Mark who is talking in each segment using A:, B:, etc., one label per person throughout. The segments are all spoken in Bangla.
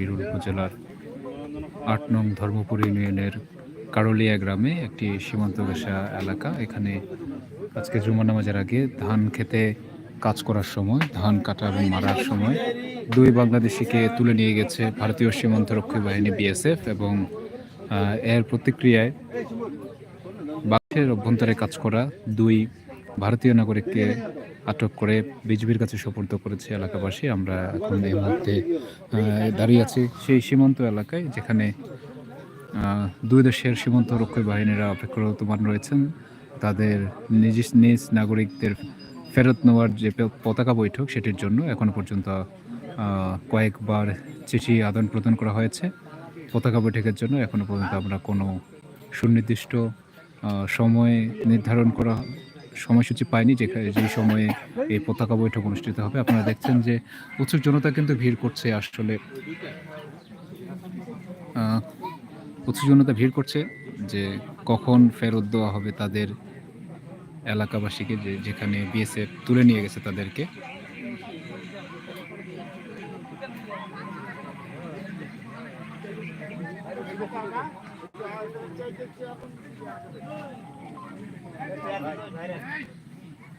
A: বিরুল উপজেলার আট নং ধর্মপুর ইউনিয়নের কারলিয়া গ্রামে একটি সীমান্ত ঘেঁষা এলাকা। এখানে আজকে জুমা নামাজের আগে ধান খেতে কাজ করার সময়, ধান কাটা এবং মারার সময় দুই বাংলাদেশিকে তুলে নিয়ে গেছে ভারতীয় সীমান্ত রক্ষী বাহিনী বিএসএফ এবং এর প্রতিক্রিয়ায় বাংলাদেশের অভ্যন্তরে কাজ করা দুই ভারতীয় নাগরিককে আটক করে বিজিবির কাছে সোপর্দ করেছে এলাকাবাসী। আমরা এখন এই মুহূর্তে দাঁড়িয়ে আছি সেই সীমান্ত এলাকায় যেখানে দুই দেশের সীমান্ত রক্ষী বাহিনীরা অপেক্ষারতমান রয়েছেন। তাদের নিজ নিজ নাগরিকদের ফেরত নেওয়ার যে পতাকা বৈঠক সেটির জন্য এখনও পর্যন্ত কয়েকবার চিঠি আদান প্রদান করা হয়েছে। পতাকা বৈঠকের জন্য এখনও পর্যন্ত আমরা কোনো সুনির্দিষ্ট সময় নির্ধারণ করা সময়সূচি পাইনি যেখানে যেই সময়ে এই পতাকা বৈঠক অনুষ্ঠিত হবে। আপনারা দেখছেন যে প্রচুর জনতা কিন্তু ভিড় করছে আসলে। প্রচুর জনতা ভিড় করছে যে কখন ফেরত দেওয়া হবে তাদের এলাকাবাসীকে যে যেখানে বিএসএফ তুলে নিয়ে গেছে তাদেরকে।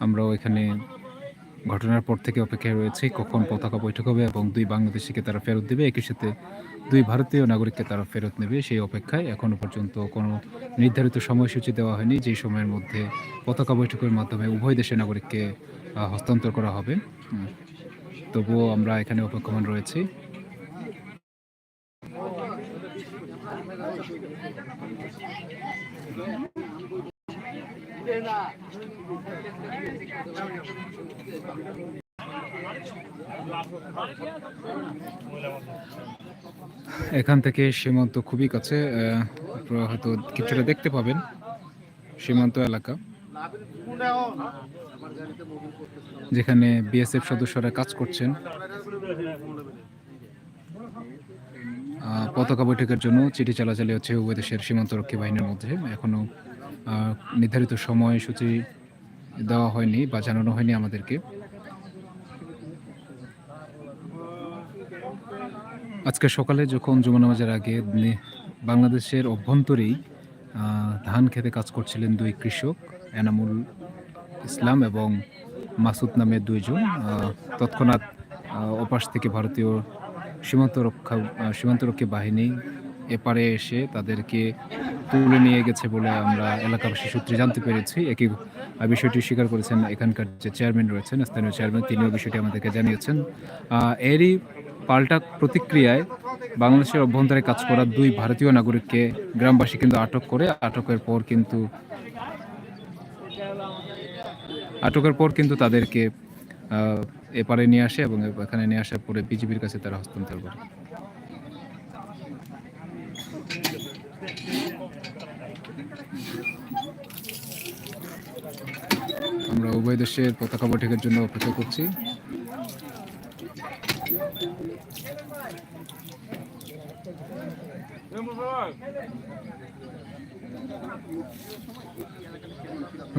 A: আমরাও এখানে ঘটনার পর থেকে অপেক্ষায় রয়েছে, কখন পতাকা বৈঠক হবে এবং দুই বাংলাদেশিকে তারা ফেরত দেবে, একই সাথে দুই ভারতীয় নাগরিককে তারা ফেরত নেবে, সেই অপেক্ষায় এখনও পর্যন্ত কোনো নির্ধারিত সময়সূচি দেওয়া হয়নি যেই সময়ের মধ্যে পতাকা বৈঠকের মাধ্যমে উভয় দেশের নাগরিককে হস্তান্তর করা হবে। তবুও আমরা এখানে অপেক্ষমান রয়েছি। এখান থেকে সীমান্ত খুবই কাছে আপনারা হয়তো কিছুটা দেখতে পাবেন সীমান্ত এলাকা। যেখানে বিএসএফ সদস্যরা কাজ করছেন। পতাকা বৈঠকের জন্য চিঠি চালাচালি হচ্ছে উভয় দেশের সীমান্তরক্ষী বাহিনীর মধ্যে। এখনও আহ, নির্ধারিত সময়সূচি দেওয়া হয়নি বা জানানো হয়নি আমাদেরকে। আজকে সকালে যখন জুমা নামাজের আগে বাংলাদেশের অভ্যন্তরেই ধান খেতে কাজ করছিলেন দুই কৃষক, এনামুল ইসলাম এবং মাসুদ নামে দুইজন। তৎক্ষণাৎ ওপাশ থেকে ভারতীয় সীমান্ত রক্ষা সীমান্তরক্ষী বাহিনী এপারে এসে তাদেরকে তুলে নিয়ে গেছে বলে আমরা এলাকাবাসী সূত্রে জানতে পেরেছি। একই বিষয়টি স্বীকার করেছেন এখানকার যে চেয়ারম্যান রয়েছেন, স্থানীয় চেয়ারম্যান, তিনিও বিষয়টি আমাদেরকে জানিয়েছেন। এরই পাল্টা প্রতিক্রিয়ায় বাংলাদেশের অভ্যন্তরে কাজ করা দুই ভারতীয় নাগরিককে গ্রামবাসী কিন্তু আটক করে, আটকের পর কিন্তু আটকের পর কিন্তু তাদেরকে এপারে নিয়ে আসে এবং এখানে নিয়ে আসার পরে বিজিবির কাছে তারা হস্তান্তর করে। আমরা উভয় দেশের পতাকা বৈঠকের জন্য অপেক্ষা করছি।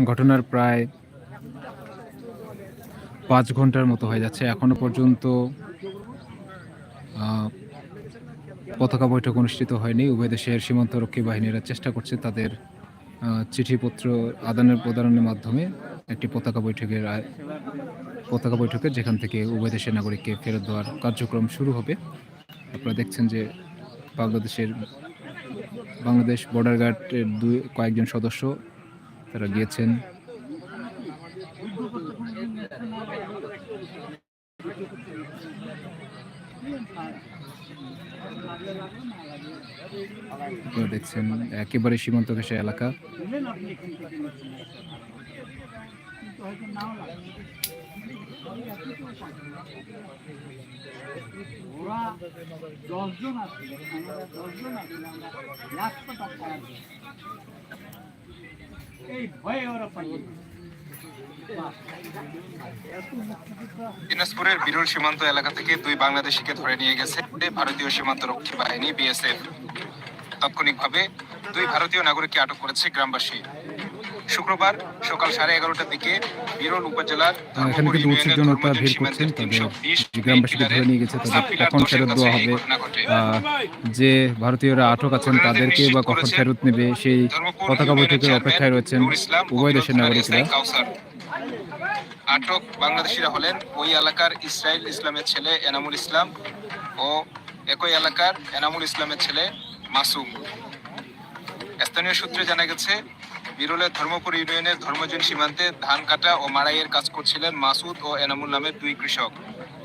A: ঘটনার প্রায় পাঁচ ঘণ্টার মতো হয়ে যাচ্ছে। এখনও পর্যন্ত পতাকা বৈঠক অনুষ্ঠিত হয়নি। উভয় দেশের সীমান্তরক্ষী বাহিনীরা চেষ্টা করছে তাদের চিঠিপত্র আদানের প্রদানের মাধ্যমে একটি পতাকা বৈঠকের পতাকা বৈঠকে যেখান থেকে উভয় দেশের নাগরিককে ফেরত দেওয়ার কার্যক্রম শুরু হবে। আপনারা দেখছেন যে বাংলাদেশের বাংলাদেশ বর্ডার গার্ডের দুই কয়েকজন সদস্য তারা গিয়েছেন। দেখছেন একেবারে সীমান্ত ঘেঁষা এলাকা।
B: ওরা দশজন আছে আমরা দশজন টাকা এই ভয়ে ওরা
C: দিনাজপুরের বিরল সীমান্ত এলাকা থেকে দুই বাংলাদেশিকে ধরে নিয়ে গেছে ভারতীয় সীমান্ত রক্ষী বাহিনী, বিএসএফ। তাৎক্ষণিকভাবে দুই ভারতীয় নাগরিককে আটক করেছে গ্রামবাসী। শুক্রবার সকাল সাড়ে এগারোটার দিকে বিরল উপজেলার
A: এখানে কিন্তু উচিত জনতা ভিড় করছেন তাদের গ্রামবাসীকে ধরে নিয়ে গেছে তাদের কখন ফেরত দেওয়া হবে। যে ভারতীয়রা আটক আছেন তাদেরকে বা কখন ফেরত নেবে সেই পতাকা বৈঠকের অপেক্ষায় রয়েছেন উভয় দেশের নাগরিকরা।
C: আটক বাংলাদেশিরা হলেন ওই এলাকার ইসরায়েল ইসলামের ছেলে এনামুল ইসলাম ও একই এলাকার এনামুল ইসলামের ছেলে মাসুম। স্থানীয় সূত্রে জানা গেছে বিরলের ধর্মপুর ইউনিয়নের ধর্মজন সীমান্তে ধান কাটা ও মাড়াইয়ের কাজ করছিলেন মাসুদ ও এনামুল নামের দুই কৃষক।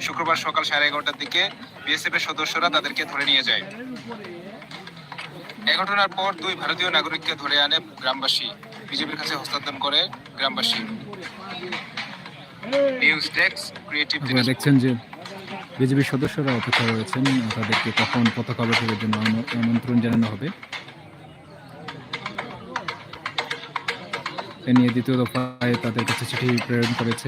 C: শুক্রবার সকাল সাড়ে এগারোটার দিকে বিএসএফ এর সদস্যরা তাদেরকে ধরে নিয়ে যায়। এ ঘটনার পর দুই ভারতীয় নাগরিককে ধরে আনে গ্রামবাসী। বিজেপির কাছে হস্তান্তর করে গ্রামবাসী। নিউজ ডেস্ক ক্রিয়েটিভ
A: দেখছেন যে বিজেপির সদস্যরা অপেক্ষা রয়েছেন তাদেরকে কখন পতাকা বৈঠকের জন্য আমন্ত্রণ জানানো হবে। এ নিয়ে দ্বিতীয় দফায় তাদের কাছে চিঠি প্রেরণ করেছে